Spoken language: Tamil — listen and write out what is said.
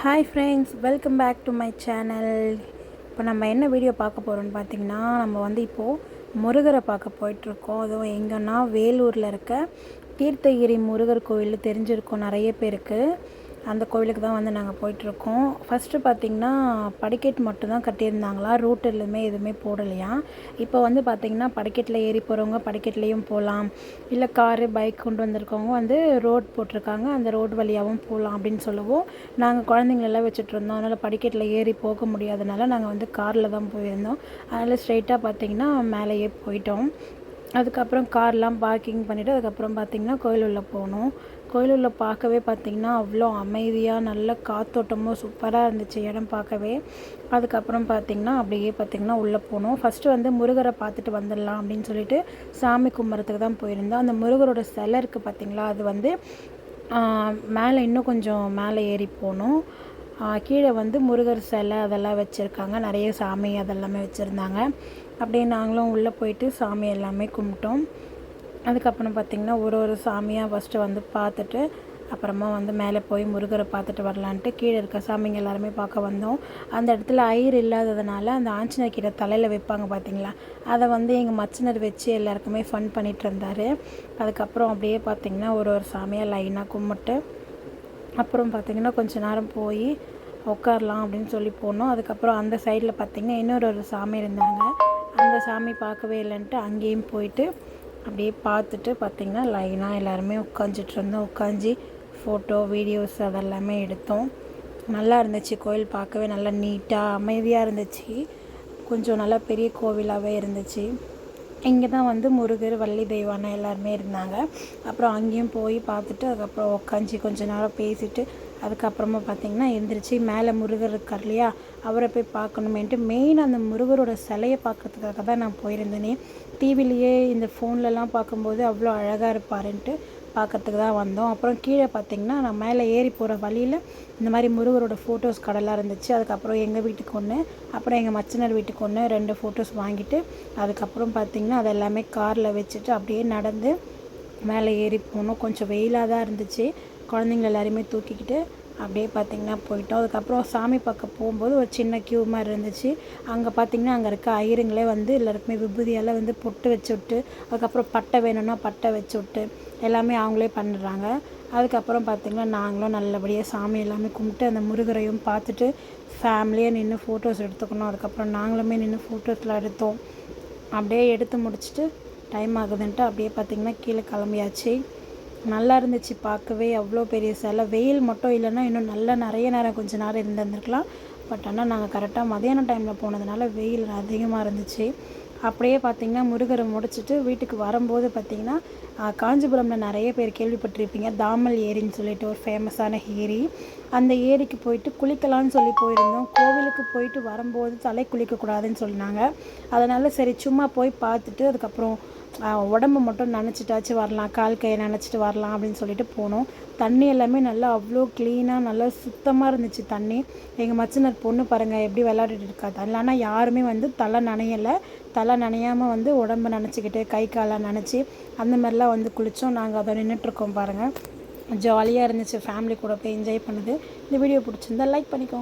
Hi friends welcome back to my channel இப்போ நம்ம என்ன வீடியோ பார்க்க போகிறோம்னு பார்த்தீங்கன்னா நம்ம வந்து இப்போது முருகரை பார்க்க போயிட்டுருக்கோம். அதுவும் எங்கன்னா வேலூரில் இருக்க தீர்த்தகிரி முருகர் கோயில் தெரிஞ்சிருக்கோம் நிறைய பேருக்கு. அந்த கோவிலுக்கு தான் வந்து நாங்கள் போயிட்டுருக்கோம். ஃபஸ்ட்டு பார்த்திங்கன்னா படிக்கட் மட்டும்தான் கட்டியிருந்தாங்களா? ரூட் எதுவுமே எதுவுமே போடலையா? இப்போ வந்து பார்த்திங்கன்னா படிக்கட்டில் ஏறி போகிறவங்க படிக்கட்லேயும் போகலாம். இல்லை காரு பைக் கொண்டு வந்திருக்கவங்க வந்து ரோட் போட்டிருக்காங்க. அந்த ரோடு வழியாகவும் போகலாம் அப்படின்னு சொல்லவும் நாங்கள் குழந்தைங்களெல்லாம் வச்சுட்டு இருந்தோம். அதனால் படிக்கட்டில் ஏறி போக முடியாதனால நாங்கள் வந்து காரில் தான் போயிருந்தோம். அதனால் ஸ்ட்ரெயிட்டாக பார்த்திங்கன்னா மேலேயே போயிட்டோம். அதுக்கப்புறம் கார்லாம் பார்க்கிங் பண்ணிவிட்டு அதுக்கப்புறம் பார்த்திங்கன்னா கோயில் உள்ளே போனோம். கோயில் பார்க்கவே பார்த்திங்கன்னா அவ்வளோ அமைதியாக நல்ல காத்தோட்டமும் சூப்பராக இருந்துச்சு இடம் பார்க்கவே. அதுக்கப்புறம் பார்த்திங்கன்னா அப்படியே பார்த்திங்கன்னா உள்ளே போனோம். ஃபஸ்ட்டு வந்து முருகரை பார்த்துட்டு வந்துடலாம் அப்படின்னு சொல்லிட்டு சாமி கும்பிட்றதுக்கு தான் போயிருந்தோம். அந்த முருகரோட சிலை இருக்குது பார்த்திங்களா அது வந்து மேலே இன்னும் கொஞ்சம் மேலே ஏறி போனோம். கீழே வந்து முருகர் சிலை அதெல்லாம் வச்சுருக்காங்க. நிறைய சாமி அதெல்லாமே வச்சுருந்தாங்க. அப்படியே நாங்களும் உள்ளே போயிட்டு சாமி எல்லாமே கும்பிட்டோம். அதுக்கப்புறம் பார்த்திங்கன்னா ஒரு ஒரு சாமியாக ஃபஸ்ட்டு வந்து பார்த்துட்டு அப்புறமா வந்து மேலே போய் முருகரை பார்த்துட்டு வரலான்ட்டு கீழே இருக்க சாமிங்க எல்லாருமே பார்க்க வந்தோம். அந்த இடத்துல ஐயர் இல்லாததுனால அந்த ஆஞ்சநேயர் கீரை தலையில் வைப்பாங்க பார்த்தீங்களா? அதை வந்து எங்கள் மச்சினர் வச்சு எல்லாருக்குமே ஃபன் பண்ணிகிட்டு இருந்தார். அதுக்கப்புறம் அப்படியே பார்த்திங்கன்னா ஒரு ஒரு சாமியாக லைனாக கும்பிட்டு அப்புறம் பார்த்திங்கன்னா கொஞ்ச நேரம் போய் உட்காரலாம் அப்படின்னு சொல்லி போனோம். அதுக்கப்புறம் அந்த சைடில் பார்த்திங்கன்னா இன்னொரு ஒரு சாமி இருந்தாங்க. அந்த சாமி பார்க்கவே இல்லைன்ட்டு அங்கேயும் போயிட்டு அப்படியே பார்த்துட்டு பார்த்திங்கன்னா லைனாக எல்லாருமே உட்காந்துட்டு இருந்தோம். உட்காந்து ஃபோட்டோ வீடியோஸ் அதெல்லாமே எடுத்தோம். நல்லா இருந்துச்சு. கோயில் பார்க்கவே நல்லா நீட்டாக அமைதியாக இருந்துச்சு. கொஞ்சம் நல்லா பெரிய கோவிலாகவே இருந்துச்சு. இங்கே தான் வந்து முருகர் வள்ளி தெய்வானா எல்லாருமே இருந்தாங்க. அப்புறம் அங்கேயும் போய் பார்த்துட்டு அதுக்கப்புறம் உட்காந்து கொஞ்ச நேரம் பேசிட்டு அதுக்கப்புறமா பார்த்திங்கன்னா எந்திரிச்சு மேலே முருகர் இருக்கார் இல்லையா அவரை போய் பார்க்கணுமேன்ட்டு மெயின் அந்த முருகரோட சிலையை பார்க்கறதுக்காக தான் நான் போயிருந்தேனே. டிவிலேயே இந்த ஃபோன்லலாம் பார்க்கும்போது அவ்வளோ அழகாக இருப்பாருன்ட்டு பார்க்குறதுக்கு தான் வந்தோம். அப்புறம் கீழே பார்த்திங்கன்னா நான் மேலே ஏறி போகிற வழியில் இந்த மாதிரி முருகரோட ஃபோட்டோஸ் கடலாக இருந்துச்சு. அதுக்கப்புறம் எங்கள் வீட்டுக்கு ஒன்று அப்புறம் எங்கள் மச்சினர் வீட்டுக்கு ஒன்று ரெண்டு ஃபோட்டோஸ் வாங்கிட்டு அதுக்கப்புறம் பார்த்திங்கன்னா அது எல்லாமே காரில் வச்சுட்டு அப்படியே நடந்து மேலே ஏறி போனோம். கொஞ்சம் வெயிலாக தான் இருந்துச்சு. குழந்தைங்கள எல்லாருமே தூக்கிக்கிட்டு அப்படியே பார்த்திங்கன்னா போயிட்டோம். அதுக்கப்புறம் சாமி பக்கம் போகும்போது ஒரு சின்ன க்யூ மாதிரி இருந்துச்சு. அங்கே பார்த்திங்கன்னா அங்கே இருக்க ஐயருங்களே வந்து எல்லாருக்குமே விபூதியெல்லாம் வந்து பொட்டு வச்சு விட்டு அதுக்கப்புறம் பட்டை வேணும்னா பட்டை வச்சு விட்டு எல்லாமே அவங்களே பண்ணுறாங்க அதுக்கப்புறம் பார்த்திங்கன்னா நாங்களும் நல்லபடியாக சாமி எல்லாமே கும்பிட்டு அந்த முருகரையும் பார்த்துட்டு ஃபேமிலியாக நின்று ஃபோட்டோஸ் எடுத்துக்கணும். அதுக்கப்புறம் நாங்களுமே நின்று ஃபோட்டோஸ்லாம் எடுத்தோம். அப்படியே எடுத்து முடிச்சுட்டு டைம் ஆகுதுன்ட்டு அப்படியே பார்த்திங்கன்னா கீழே கிளம்பியாச்சு. நல்லா இருந்துச்சு பார்க்கவே. அவ்வளோ பெரிய சிலை. வெயில் மட்டும் இல்லைன்னா இன்னும் நல்லா நிறைய நேரம் கொஞ்சம் நேரம் இருந்திருந்துருக்கலாம். பட் ஆனால் நாங்கள் கரெக்டாக மதியான டைமில் போனதுனால வெயில் அதிகமாக இருந்துச்சு. அப்படியே பார்த்திங்கன்னா முருகரை முடிச்சுட்டு வீட்டுக்கு வரும்போது பார்த்திங்கன்னா காஞ்சிபுரமில் நிறைய பேர் கேள்விப்பட்டிருப்பீங்க. தாமல் ஏரின்னு சொல்லிட்டு ஒரு ஃபேமஸான ஏரி. அந்த ஏரிக்கு போயிட்டு குளிக்கலாம்னு சொல்லி போயிருந்தோம். கோவிலுக்கு போயிட்டு வரும்போது தலை குளிக்கக்கூடாதுன்னு சொன்னாங்க. அதனால் சரி சும்மா போய் பார்த்துட்டு அதுக்கப்புறம் உடம்பு மட்டும் நினச்சிட்டாச்சும் வரலாம் கால் கையை நினச்சிட்டு வரலாம் அப்படின்னு சொல்லிட்டு போனோம். தண்ணி எல்லாமே நல்லா அவ்வளோ க்ளீனாக நல்லா சுத்தமாக இருந்துச்சு தண்ணி. எங்கள் மச்சினர் பொண்ணு பாருங்கள் எப்படி விளையாடிட்டு இருக்கா ஆனால் யாருமே வந்து தலை நனையலை. தலை நனையாமல் வந்து உடம்பு நினச்சிக்கிட்டு கை காலை நினச்சி அந்த மாதிரிலாம் வந்து குளித்தோம் நாங்கள் அதை நின்றுட்டுருக்கோம் பாருங்கள் ஜாலியாக இருந்துச்சு ஃபேமிலி கூட போய் என்ஜாய் பண்ணுது. இந்த வீடியோ பிடிச்சிருந்தா லைக் பண்ணிக்கோங்க.